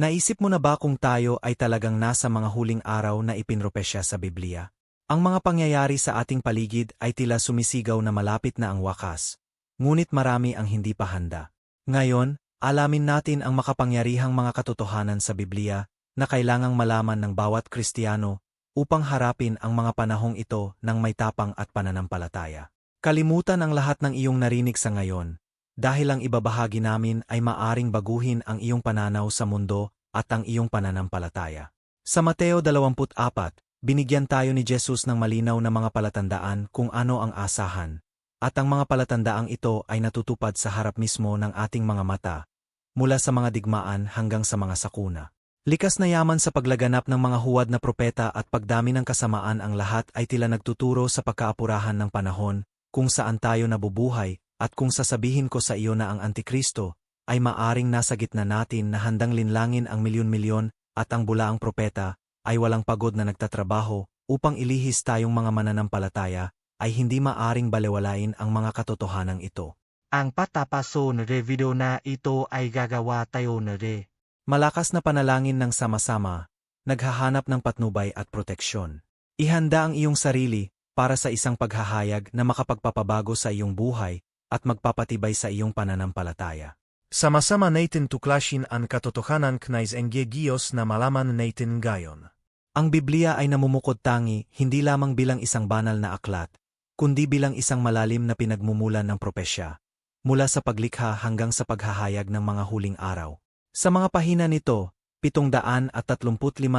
Naisip mo na ba kung tayo ay talagang nasa mga huling araw na ipinropesya sa Biblia? Ang mga pangyayari sa ating paligid ay tila sumisigaw na malapit na ang wakas, ngunit marami ang hindi pa handa. Ngayon, alamin natin ang makapangyarihang mga katotohanan sa Biblia na kailangang malaman ng bawat Kristiyano upang harapin ang mga panahong ito ng may tapang at pananampalataya. Kalimutan ang lahat ng iyong narinig sa ngayon, dahil ang ibabahagi namin ay maaring baguhin ang iyong pananaw sa mundo at ang iyong pananampalataya. Sa Mateo 24, binigyan tayo ni Jesus ng malinaw na mga palatandaan kung ano ang asahan, at ang mga palatandaang ito ay natutupad sa harap mismo ng ating mga mata, mula sa mga digmaan hanggang sa mga sakuna. Likas na yaman sa paglaganap ng mga huwad na propeta at pagdami ng kasamaan ang lahat ay tila nagtuturo sa pagkaapurahan ng panahon kung saan tayo nabubuhay at kung sasabihin ko sa iyo na ang Antikristo ay maaring nasa gitna natin na handang linlangin ang milyon-milyon at ang bulaang propeta ay walang pagod na nagtatrabaho upang ilihis tayong mga mananampalataya ay hindi maaring balewalain ang mga katotohanan ito. Ang patapaso na video na ito ay gagawa tayo na re. Malakas na panalangin ng sama-sama, naghahanap ng patnubay at proteksyon. Ihanda ang iyong sarili para sa isang paghahayag na makapagpapabago sa iyong buhay at magpapatibay sa iyong pananampalataya. Sama-sama natin tuklasin ang katotohanan knais Gios na malaman natin gayon. Ang Biblia ay namumukod tangi hindi lamang bilang isang banal na aklat, kundi bilang isang malalim na pinagmumulan ng propesya, mula sa paglikha hanggang sa paghahayag ng mga huling araw. Sa mga pahina nito, 735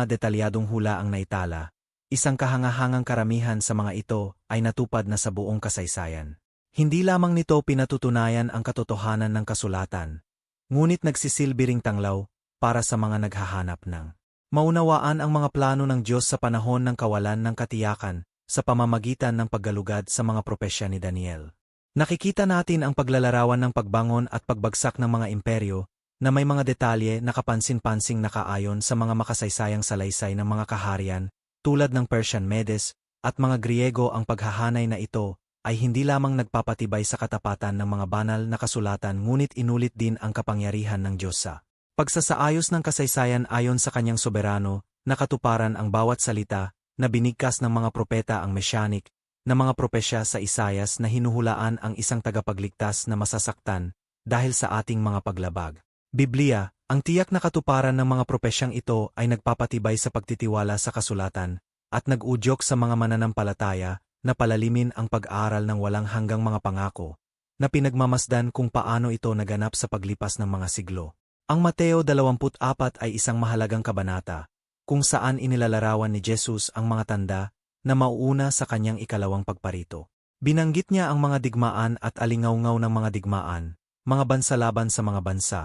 detalyadong hula ang naitala, isang kahangahangang karamihan sa mga ito ay natupad na sa buong kasaysayan. Hindi lamang nito pinatutunayan ang katotohanan ng kasulatan, ngunit nagsisilbi ring tanglaw para sa mga naghahanap ng maunawaan ang mga plano ng Diyos sa panahon ng kawalan ng katiyakan sa pamamagitan ng paggalugad sa mga propesya ni Daniel. Nakikita natin ang paglalarawan ng pagbangon at pagbagsak ng mga imperyo na may mga detalye na kapansin-pansing nakaayon sa mga makasaysayang salaysay ng mga kaharian tulad ng Persian Medes at mga Griego ang paghahanay na ito ay hindi lamang nagpapatibay sa katapatan ng mga banal na kasulatan ngunit inulit din ang kapangyarihan ng Diyos sa pagsasaayos ng kasaysayan ayon sa kanyang soberano, nakatuparan ang bawat salita na binigkas ng mga propeta ang messianic na mga propesya sa Isayas na hinuhulaan ang isang tagapagligtas na masasaktan dahil sa ating mga paglabag. Biblia, ang tiyak na katuparan ng mga propesyang ito ay nagpapatibay sa pagtitiwala sa kasulatan at nag-udyok sa mga mananampalataya na palalimin ang pag-aaral ng walang hanggang mga pangako, na pinagmamasdan kung paano ito naganap sa paglipas ng mga siglo. Ang Mateo 24 ay isang mahalagang kabanata, kung saan inilalarawan ni Jesus ang mga tanda na mauuna sa kanyang ikalawang pagparito. Binanggit niya ang mga digmaan at alingawngaw ng mga digmaan, mga bansalaban sa mga bansa,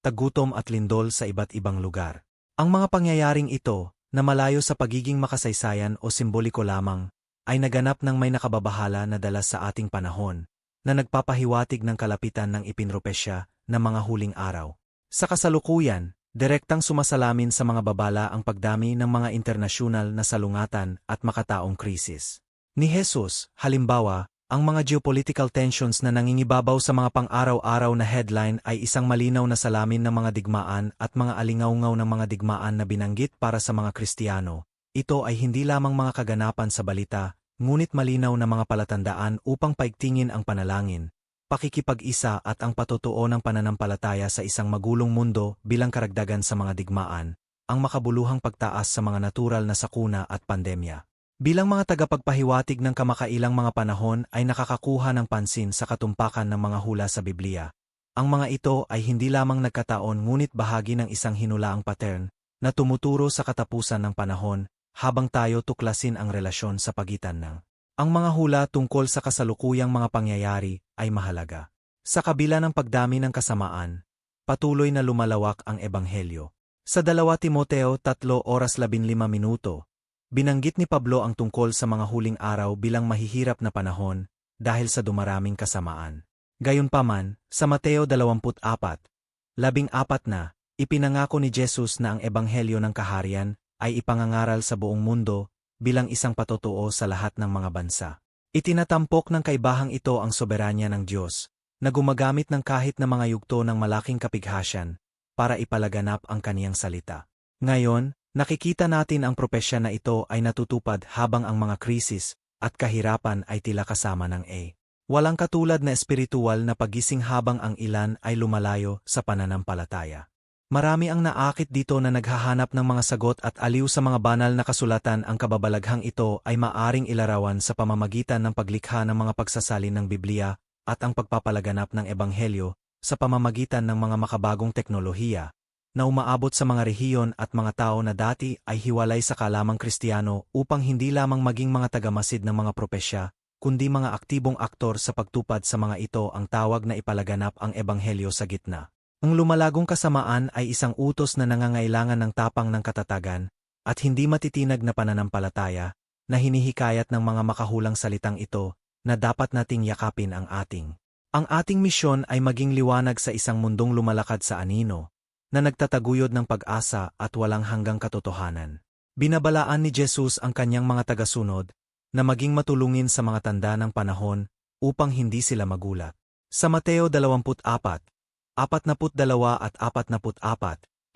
tagutom at lindol sa iba't ibang lugar. Ang mga pangyayaring ito, na malayo sa pagiging makasaysayan o simboliko lamang, ay naganap ng may nakababahala na dala sa ating panahon, na nagpapahiwatig ng kalapitan ng ipinropesya na mga huling araw. Sa kasalukuyan, direktang sumasalamin sa mga babala ang pagdami ng mga internasyonal na salungatan at makataong krisis. Ni Jesus, halimbawa, ang mga geopolitical tensions na nangingibabaw sa mga pang-araw-araw na headline ay isang malinaw na salamin ng mga digmaan at mga alingawngaw ng mga digmaan na binanggit para sa mga Kristiyano, ito ay hindi lamang mga kaganapan sa balita, ngunit malinaw na mga palatandaan upang paigtingin ang panalangin, pakikipag-isa at ang patotoo ng pananampalataya sa isang magulong mundo bilang karagdagan sa mga digmaan, ang makabuluhang pagtaas sa mga natural na sakuna at pandemya. Bilang mga tagapagpahiwatig ng kamakailang mga panahon ay nakakakuha ng pansin sa katumpakan ng mga hula sa Biblia. Ang mga ito ay hindi lamang nagkataon ngunit bahagi ng isang hinulaang pattern na tumuturo sa katapusan ng panahon habang tayo tuklasin ang relasyon sa pagitan ng ang mga hula tungkol sa kasalukuyang mga pangyayari ay mahalaga. Sa kabila ng pagdami ng kasamaan, patuloy na lumalawak ang ebanghelyo. Sa 2 Timoteo 3 oras 15 minuto, binanggit ni Pablo ang tungkol sa mga huling araw bilang mahihirap na panahon dahil sa dumaraming kasamaan. Gayunpaman, sa Mateo 24, labing apat na, ipinangako ni Jesus na ang ebanghelyo ng kaharian ay ipangangaral sa buong mundo bilang isang patotoo sa lahat ng mga bansa. Itinatampok ng kaibahang ito ang soberanya ng Diyos, na gumagamit ng kahit na mga yugto ng malaking kapighasyan, para ipalaganap ang kaniyang salita. Ngayon, nakikita natin ang propesya na ito ay natutupad habang ang mga krisis at kahirapan ay tila kasama ng A. Walang katulad na espiritual na pagising habang ang ilan ay lumalayo sa pananampalataya. Marami ang naakit dito na naghahanap ng mga sagot at aliw sa mga banal na kasulatan ang kababalaghang ito ay maaring ilarawan sa pamamagitan ng paglikha ng mga pagsasalin ng Biblia at ang pagpapalaganap ng Ebanghelyo sa pamamagitan ng mga makabagong teknolohiya na umaabot sa mga rehiyon at mga tao na dati ay hiwalay sa kalamang kristiyano upang hindi lamang maging mga tagamasid ng mga propesya, kundi mga aktibong aktor sa pagtupad sa mga ito ang tawag na ipalaganap ang Ebanghelyo sa gitna. Ang lumalagong kasamaan ay isang utos na nangangailangan ng tapang ng katatagan at hindi matitinag na pananampalataya na hinihikayat ng mga makahulang salitang ito na dapat nating yakapin ang ating. Ang ating misyon ay maging liwanag sa isang mundong lumalakad sa anino, na nagtataguyod ng pag-asa at walang hanggang katotohanan. Binabalaan ni Jesus ang kanyang mga tagasunod na maging matulungin sa mga tanda ng panahon upang hindi sila magulat. Sa Mateo 24, 42 at 44,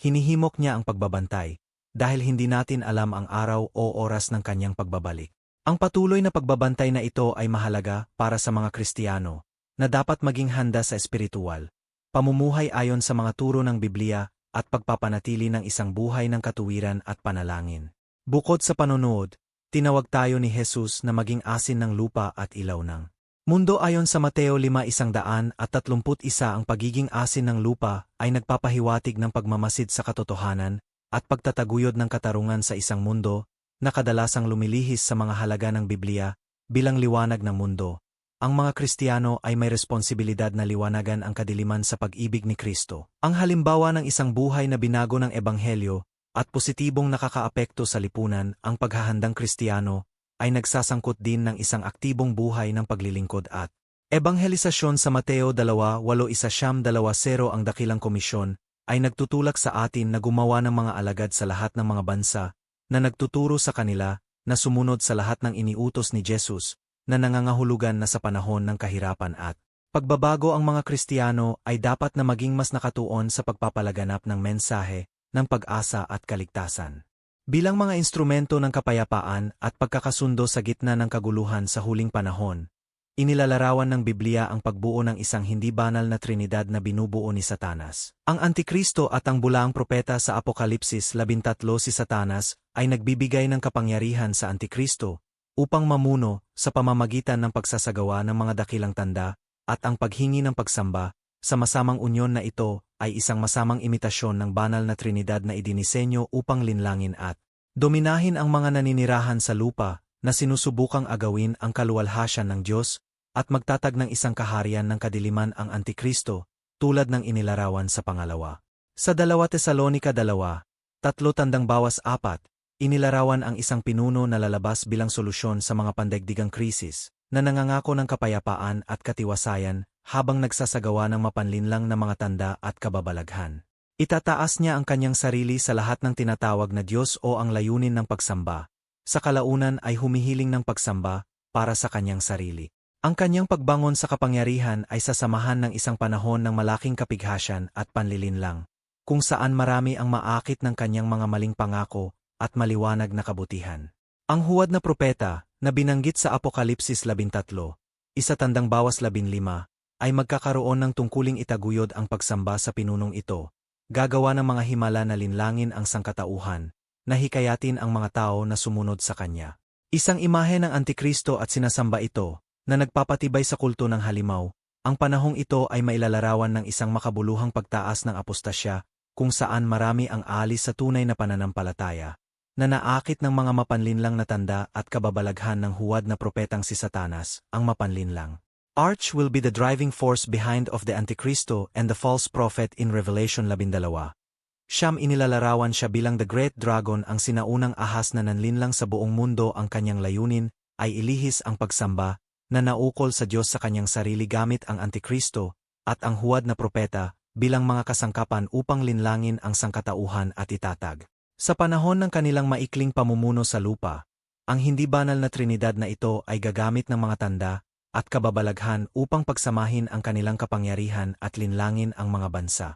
hinihimok niya ang pagbabantay dahil hindi natin alam ang araw o oras ng kanyang pagbabalik. Ang patuloy na pagbabantay na ito ay mahalaga para sa mga Kristiyano na dapat maging handa sa espiritual, pamumuhay ayon sa mga turo ng Biblia at pagpapanatili ng isang buhay ng katuwiran at panalangin. Bukod sa panonood, tinawag tayo ni Jesus na maging asin ng lupa at ilaw ng Mundo ayon sa Mateo 5:131 ang pagiging asin ng lupa ay nagpapahiwatig ng pagmamasid sa katotohanan at pagtataguyod ng katarungan sa isang mundo na kadalasang lumilihis sa mga halaga ng Biblia bilang liwanag ng mundo. Ang mga Kristiyano ay may responsibilidad na liwanagan ang kadiliman sa pag-ibig ni Kristo. Ang halimbawa ng isang buhay na binago ng Ebanghelyo at positibong nakakaapekto sa lipunan ang paghahandang Kristiyano ay nagsasangkot din ng isang aktibong buhay ng paglilingkod at Ebanghelisasyon sa Mateo 2:8-20 ang dakilang komisyon ay nagtutulak sa atin na gumawa ng mga alagad sa lahat ng mga bansa na nagtuturo sa kanila na sumunod sa lahat ng iniutos ni Jesus na nangangahulugan na sa panahon ng kahirapan at pagbabago ang mga Kristiyano ay dapat na maging mas nakatuon sa pagpapalaganap ng mensahe ng pag-asa at kaligtasan. Bilang mga instrumento ng kapayapaan at pagkakasundo sa gitna ng kaguluhan sa huling panahon, inilalarawan ng Biblia ang pagbuo ng isang hindi banal na Trinidad na binubuo ni Satanas. Ang Antikristo at ang bulaang propeta sa Apokalipsis 13 si Satanas ay nagbibigay ng kapangyarihan sa Antikristo upang mamuno sa pamamagitan ng pagsasagawa ng mga dakilang tanda at ang paghingi ng pagsamba sa masamang unyon na ito ay isang masamang imitasyon ng banal na Trinidad na idinisenyo upang linlangin at dominahin ang mga naninirahan sa lupa na sinusubukang agawin ang kaluwalhasyan ng Diyos at magtatag ng isang kaharian ng kadiliman ang Antikristo tulad ng inilarawan sa pangalawa. Sa 2 Tesalonika 2, tatlo tandang bawas apat, inilarawan ang isang pinuno na lalabas bilang solusyon sa mga pandaigdigang krisis na nangangako ng kapayapaan at katiwasayan habang nagsasagawa ng mapanlinlang na mga tanda at kababalaghan. Itataas niya ang kanyang sarili sa lahat ng tinatawag na Diyos o ang layunin ng pagsamba. Sa kalaunan ay humihiling ng pagsamba para sa kanyang sarili. Ang kanyang pagbangon sa kapangyarihan ay sasamahan ng isang panahon ng malaking kapighasyan at panlilinlang, kung saan marami ang maakit ng kanyang mga maling pangako at maliwanag na kabutihan. Ang huwad na propeta, na binanggit sa Apokalipsis 13, isa tandang bawas 15, ay magkakaroon ng tungkuling itaguyod ang pagsamba sa pinunong ito, gagawa ng mga himala na linlangin ang sangkatauhan, na hikayatin ang mga tao na sumunod sa kanya. Isang imahe ng Antikristo at sinasamba ito, na nagpapatibay sa kulto ng halimaw, ang panahong ito ay mailalarawan ng isang makabuluhang pagtaas ng apostasya, kung saan marami ang alis sa tunay na pananampalataya, na naakit ng mga mapanlinlang na tanda at kababalaghan ng huwad na propetang si Satanas, ang mapanlinlang. Arch will be the driving force behind of the Antikristo and the false prophet in Revelation 12. Siyam inilalarawan siya bilang the great dragon ang sinaunang ahas na nanlinlang sa buong mundo ang kanyang layunin ay ilihis ang pagsamba na naukol sa Diyos sa kanyang sarili gamit ang Antikristo at ang huwad na propeta bilang mga kasangkapan upang linlangin ang sangkatauhan at itatag. Sa panahon ng kanilang maikling pamumuno sa lupa, ang hindi banal na Trinidad na ito ay gagamit ng mga tanda, at kababalaghan upang pagsamahin ang kanilang kapangyarihan at linlangin ang mga bansa.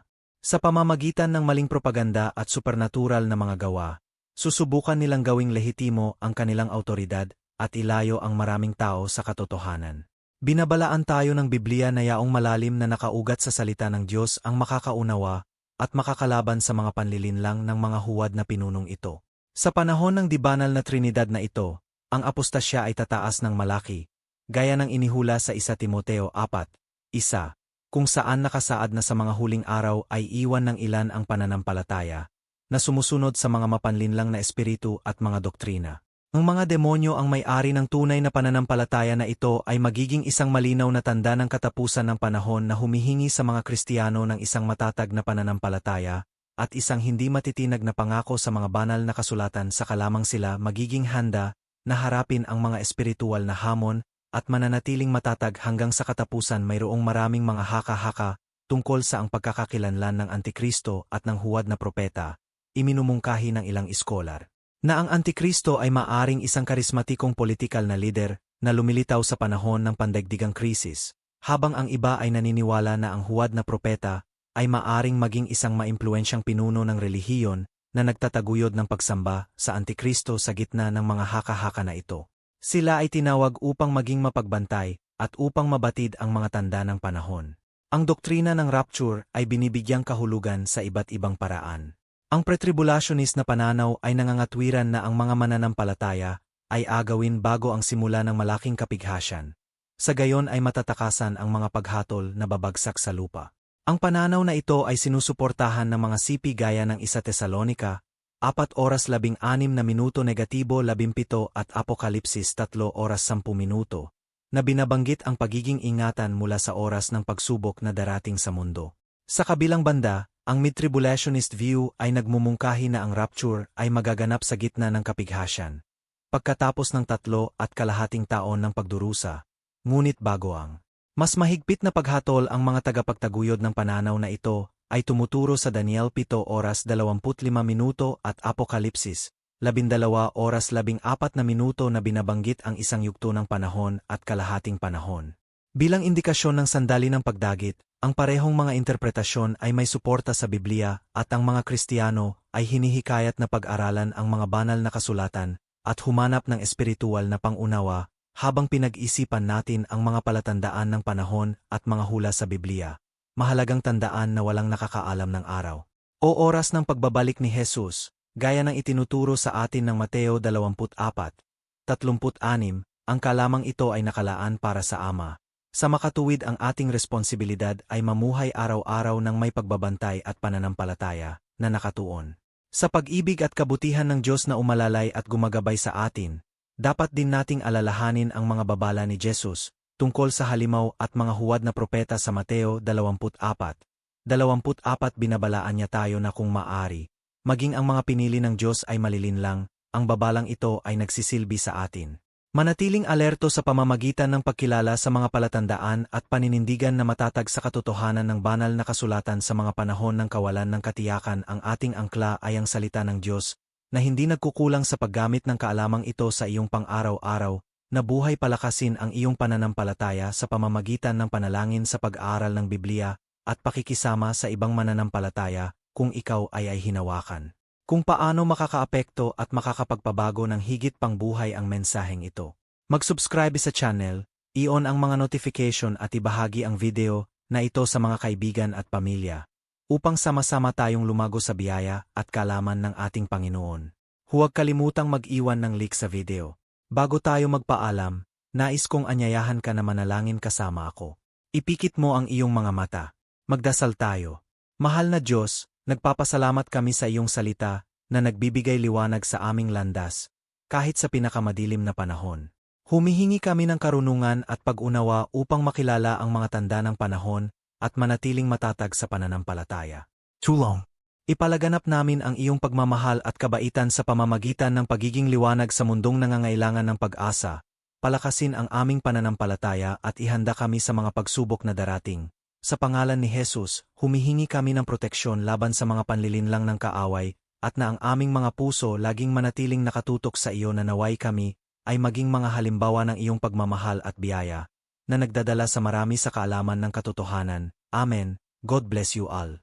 Sa pamamagitan ng maling propaganda at supernatural na mga gawa, susubukan nilang gawing lehitimo ang kanilang autoridad at ilayo ang maraming tao sa katotohanan. Binabalaan tayo ng Biblia na yaong malalim na nakaugat sa salita ng Diyos ang makakaunawa at makakalaban sa mga panlilinlang ng mga huwad na pinunong ito. Sa panahon ng dibanal na Trinidad na ito, ang apostasya ay tataas ng malaki, gaya ng inihula sa 1 Timoteo 4, isa, kung saan nakasaad na sa mga huling araw ay iwan ng ilan ang pananampalataya, na sumusunod sa mga mapanlinlang na espiritu at mga doktrina. Ang mga demonyo ang may-ari ng tunay na pananampalataya na ito ay magiging isang malinaw na tanda ng katapusan ng panahon na humihingi sa mga Kristiyano ng isang matatag na pananampalataya at isang hindi matitinag na pangako sa mga banal na kasulatan sa kalamang sila magiging handa na harapin ang mga espiritual na hamon at mananatiling matatag hanggang sa katapusan mayroong maraming mga haka-haka tungkol sa ang pagkakakilanlan ng Antikristo at ng huwad na propeta, iminumungkahi ng ilang iskolar na ang Antikristo ay maaring isang karismatikong politikal na lider na lumilitaw sa panahon ng pandaigdigang krisis, habang ang iba ay naniniwala na ang huwad na propeta ay maaring maging isang maimpluensyang pinuno ng relihiyon na nagtataguyod ng pagsamba sa Antikristo sa gitna ng mga haka-haka na ito. Sila ay tinawag upang maging mapagbantay at upang mabatid ang mga tanda ng panahon. Ang doktrina ng rapture ay binibigyang kahulugan sa iba't ibang paraan. Ang pretribulationist na pananaw ay nangangatwiran na ang mga mananampalataya ay agawin bago ang simula ng malaking kapighasyan. Sa gayon ay matatakasan ang mga paghatol na babagsak sa lupa. Ang pananaw na ito ay sinusuportahan ng mga sipi gaya ng isa Tesalonika, 4 oras 16 na minuto negatibo 17 at Apokalipsis 3 oras 10 minuto, na binabanggit ang pagiging ingatan mula sa oras ng pagsubok na darating sa mundo. Sa kabilang banda, ang mid-tribulationist view ay nagmumungkahi na ang rapture ay magaganap sa gitna ng kapighasyan. Pagkatapos ng tatlo at kalahating taon ng pagdurusa, ngunit bago ang mas mahigpit na paghatol ang mga tagapagtaguyod ng pananaw na ito ay tumuturo sa Daniel 7 oras 25 minuto at Apokalipsis 12 oras 14 na minuto na binabanggit ang isang yugto ng panahon at kalahating panahon. Bilang indikasyon ng sandali ng pagdagit, ang parehong mga interpretasyon ay may suporta sa Biblia at ang mga Kristiyano ay hinihikayat na pag-aralan ang mga banal na kasulatan at humanap ng espiritual na pangunawa habang pinag-isipan natin ang mga palatandaan ng panahon at mga hula sa Biblia. Mahalagang tandaan na walang nakakaalam ng araw. O oras ng pagbabalik ni Jesus, gaya ng itinuturo sa atin ng Mateo 24, 36, ang kalamang ito ay nakalaan para sa Ama. Sa makatuwid ang ating responsibilidad ay mamuhay araw-araw ng may pagbabantay at pananampalataya na nakatuon. Sa pag-ibig at kabutihan ng Diyos na umalalay at gumagabay sa atin, dapat din nating alalahanin ang mga babala ni Jesus tungkol sa halimaw at mga huwad na propeta sa Mateo 24. 24 binabalaan niya tayo na kung maari, maging ang mga pinili ng Diyos ay malilinlang, ang babalang ito ay nagsisilbi sa atin. Manatiling alerto sa pamamagitan ng pagkilala sa mga palatandaan at paninindigan na matatag sa katotohanan ng banal na kasulatan sa mga panahon ng kawalan ng katiyakan ang ating angkla ay ang salita ng Diyos, na hindi nagkukulang sa paggamit ng kaalamang ito sa iyong pang-araw-araw, na buhay palakasin ang iyong pananampalataya sa pamamagitan ng panalangin sa pag-aaral ng Biblia at pakikisama sa ibang mananampalataya kung ikaw ay ay hinawakan kung paano makakaapekto at makakapagpabago ng higit pang buhay ang mensaheng ito. Mag-subscribe sa channel, i-on ang mga notification at ibahagi ang video na ito sa mga kaibigan at pamilya upang sama-sama tayong lumago sa biyaya at kalaman ng ating Panginoon. Huwag kalimutang mag-iwan ng like sa video. Bago tayo magpaalam, nais kong anyayahan ka na manalangin kasama ako. Ipikit mo ang iyong mga mata. Magdasal tayo. Mahal na Diyos, Nagpapasalamat kami sa iyong salita na nagbibigay liwanag sa aming landas, kahit sa pinakamadilim na panahon. Humihingi kami ng karunungan at pag-unawa upang makilala ang mga tanda ng panahon at manatiling matatag sa pananampalataya. Tulong. Ipalaganap namin ang iyong pagmamahal at kabaitan sa pamamagitan ng pagiging liwanag sa mundong nangangailangan ng pag-asa, palakasin ang aming pananampalataya at ihanda kami sa mga pagsubok na darating. Sa pangalan ni Jesus, humihingi kami ng proteksyon laban sa mga panlilinlang ng kaaway, at na ang aming mga puso laging manatiling nakatutok sa iyo na naway kami, ay maging mga halimbawa ng iyong pagmamahal at biyaya, na nagdadala sa marami sa kaalaman ng katotohanan. Amen. God bless you all.